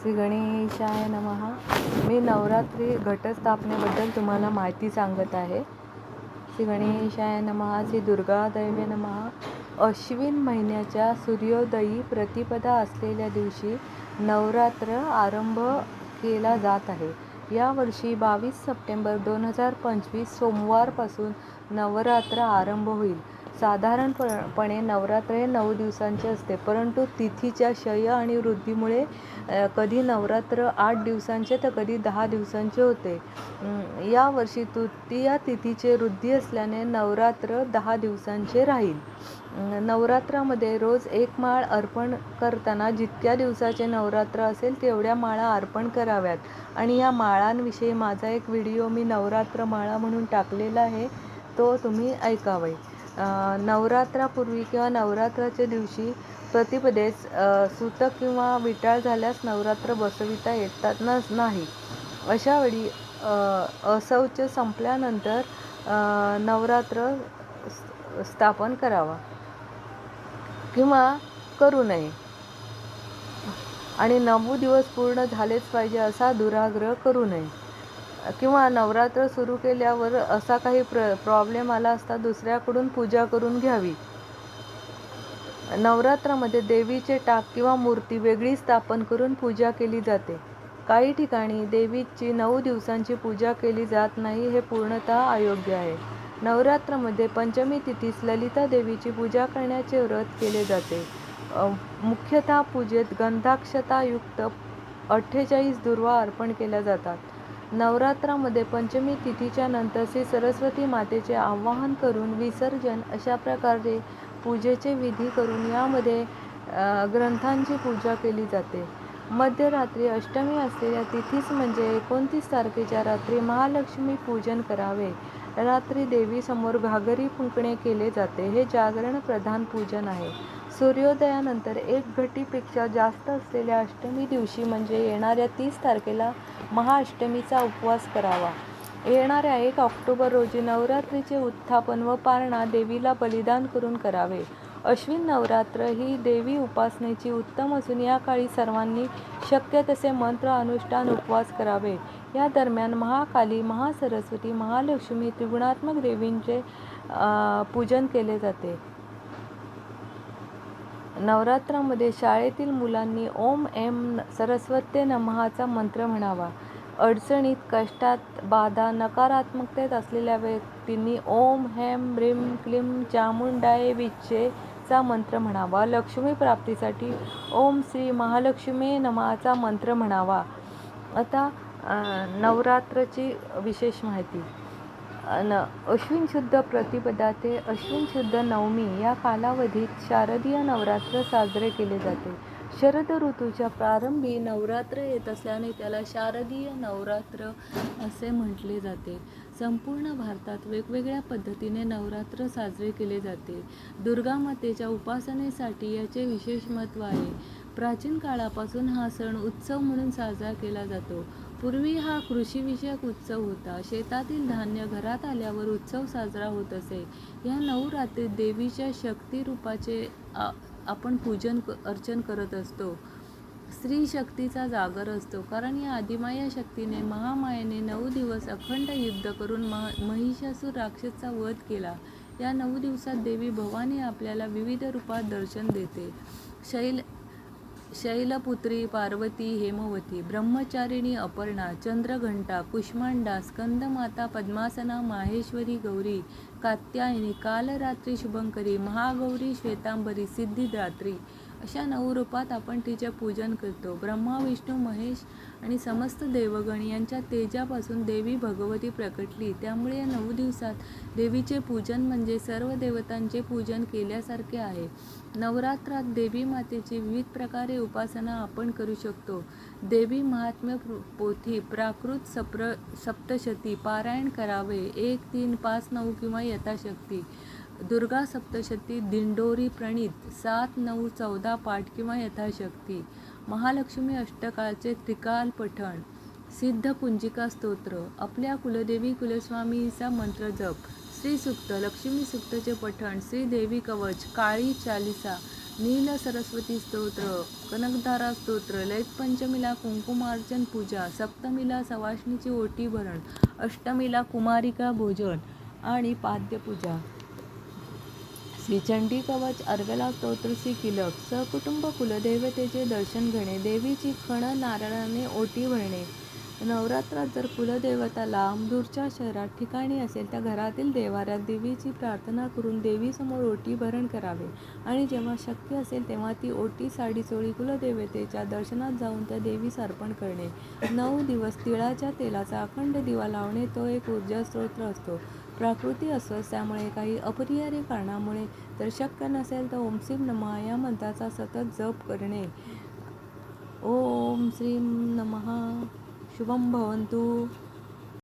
श्री गणेशाय नमहा मी नवरात्री घटस्थापनेबद्दल तुम्हाला माहिती सांगत आहे. श्री गणेशाय नमहा श्री दुर्गादैवे नमहा अश्विन महिन्याच्या सूर्योदयी प्रतिपदा असलेल्या दिवशी नवरात्र आरंभ केला जात आहे. यावर्षी बावीस सप्टेंबर दोन हजार पंचवीस सोमवारपासून नवरात्र आरंभ होईल. साधारणपणे नवरात्र हे नऊ दिवसांचे असते परंतु तिथीच्या क्षय आणि वृद्धीमुळे कधी नवरात्र आठ दिवसांचे तर कधी दहा दिवसांचे होते. यावर्षी तृतीया तिथीचे वृद्धी असल्याने नवरात्र दहा दिवसांचे राहील. नवरात्रामध्ये रोज एक माळ अर्पण करताना जितक्या दिवसाचे नवरात्र असेल तेवढ्या माळा अर्पण कराव्यात. आणि या माळांविषयी माझा एक व्हिडिओ मी नवरात्र माळा म्हणून टाकलेला आहे तो तुम्ही ऐकावे. नवरात्रापूर्वी किंवा नवरात्राच्या दिवशी प्रतिपदेस सुतक किंवा विटाळ झाल्यास नवरात्र बसविता येतात न नाही. अशावेळी असौच संपल्यानंतर नवरात्र स्थापन करावा किंवा करू नये. आणि नऊ दिवस पूर्ण झालेच पाहिजे असा दुराग्रह करू नये. किंवा नवरात्र सुरू केल्यावर असा काही प्र प्रॉब्लेम आला असता दुसऱ्याकडून पूजा करून घ्यावी. नवरात्रामध्ये देवीचे टाक किंवा मूर्ती वेगळी स्थापन करून पूजा केली जाते. काही ठिकाणी देवीची नऊ दिवसांची पूजा केली जात नाही हे पूर्णतः अयोग्य आहे. नवरात्रामध्ये पंचमी तिथीस ललिता देवीची पूजा करण्याचे व्रत केले जाते. मुख्यतः पूजेत गंधाक्षतायुक्त अठ्ठेचाळीस दुर्वा अर्पण केल्या जातात. नवरात्रामध्ये पंचमी तिथीच्या नंतर श्री सरस्वती मातेचे आवाहन करून विसर्जन अशा प्रकारे पूजेचे विधी करून यामध्ये ग्रंथांची पूजा केली जाते. मध्यरात्री अष्टमी असलेल्या तिथीस म्हणजे एकोणतीस तारखेच्या रात्री महालक्ष्मी पूजन करावे. रात्री देवीसमोर घागरी फुंकणे केले जाते. हे जागरण प्रधान पूजन आहे. सूर्योदयानंतर एक घटीपेक्षा जास्त असलेल्या अष्टमी दिवशी म्हणजे येणाऱ्या तीस तारखेला महाअष्टमीचा उपवास करावा. येणाऱ्या एक ऑक्टोबर रोजी नवरात्रीचे उत्थापन व पारणा देवीला बलिदान करून करावे. अश्विन नवरात्र ही देवी उपासनेची उत्तम असून या काळी सर्वांनी शक्य तसे मंत्र अनुष्ठान उपवास करावे. या दरम्यान महाकाली महासरस्वती महालक्ष्मी त्रिगुणात्मक देवींचे पूजन केले जाते. नवरात्रामध्ये शाळेतील मुलांनी ओम एम सरस्वते नमहाचा मंत्र म्हणावा. अडचणीत कष्टात बाधा नकारात्मकतेत असलेल्या व्यक्तींनी ओम हेम ह्रीम क्लीम चामुंडाय विच्चे चा मंत्र म्हणावा. लक्ष्मी प्राप्तीसाठी ओम श्री महालक्ष्मी नमहाचा मंत्र म्हणावा. आता नवरात्रची विशेष माहिती. अन अश्विन शुद्ध प्रतिपदा ते अश्विन शुद्ध नवमी या कालावधीत शारदीय नवरात्र साजरे केले जाते. शरद ऋतूच्या प्रारंभी नवरात्र येत असल्याने त्याला शारदीय नवरात्र असे म्हटले जाते. संपूर्ण भारतात वेगवेगळ्या पद्धतीने नवरात्र साजरे केले जाते. दुर्गा मातेच्या उपासनेसाठी याचे विशेष महत्त्व आहे. प्राचीन काळापासून हा सण उत्सव म्हणून साजरा केला जातो. पूर्वी हा कृषीविषयक उत्सव होता. शेतातील धान्य घरात आल्यावर उत्सव साजरा होत असे. या नऊ रात्रीत देवीच्या शक्ती रूपाचे आपण पूजन क- अर्चन करत असतो. स्त्री शक्तीचा जागर असतो. कारण या आदिमाया शक्तीने महामायेने नऊ दिवस अखंड युद्ध करून मह महिषासूर राक्षसचा वध केला. या नऊ दिवसात देवी भवानी आपल्याला विविध रूपात दर्शन देते. शैल शैलपुत्री पार्वती हेमवती ब्रह्मचारिणी अपर्णा चंद्रघंटा कुष्मांडा स्कंदमाता पद्मासना माहेश्वरी गौरी कात्यायनी कालरात्री शुभंकरी महागौरी श्वेतांबरी सिद्धिदात्री अशा नऊ रूपात आपण तिचे पूजन करतो. ब्रह्मा विष्णू महेश आणि समस्त देवगण यांच्या तेजापासून देवी भगवती प्रकटली. त्यामुळे या नऊ दिवसात देवीचे पूजन म्हणजे सर्व देवतांचे पूजन केल्यासारखे आहे. नवरात्रात देवी मातेची विविध प्रकारे उपासना आपण करू शकतो. देवी महात्म्य पोथी प्राकृत सप्र सप्तशती पारायण करावे एक तीन पाच नऊ किंवा यथाशक्ती. दुर्गा सप्तशती दिंडोरी प्रणीत सात नऊ चौदा पाठ किंवा यथाशक्ती महालक्ष्मी अष्टकाचे त्रिकाल पठण सिद्ध कुंजिका स्तोत्र आपल्या कुलदेवी कुलस्वामीचा मंत्र जप श्री सुक्त लक्ष्मी सुक्तचे पठण श्रीदेवी कवच काळी चालिसा नील सरस्वती स्तोत्र कनकधारा स्तोत्र लयपंचमीला कुंकुमार्चन पूजा सप्तमीला सवाष्णीची ओटी भरण अष्टमीला कुमारिका भोजन आणि पाद्यपूजा. श्री कवच अर्गला स्तोत्रसी किलक. सहकुटुंब कुलदेवतेचे दर्शन घेणे देवीची खण नारळाने ओटी भरणे. नवरात्रात जर कुलदेवता लांब दूरच्या शहरात ठिकाणी असेल त्या घरातील देवाऱ्यात देवीची प्रार्थना करून देवीसमोर ओटी भरण करावे. आणि जेव्हा शक्य असेल तेव्हा ती ओटी साडी चोळी कुलदेवतेच्या दर्शनात जाऊन त्या देवीस अर्पण करणे. नऊ दिवस तिळाच्या तेलाचा अखंड दिवा लावणे तो एक ऊर्जा स्रोत असतो. प्राकृती अस्वस्थ त्यामुळे काही अपरिहार्य कारणामुळे जर शक्य नसेल तर ओम श्रीम नमः या मंत्राचा सतत जप करणे. ओम श्रीम नमः. शुभम भवंतू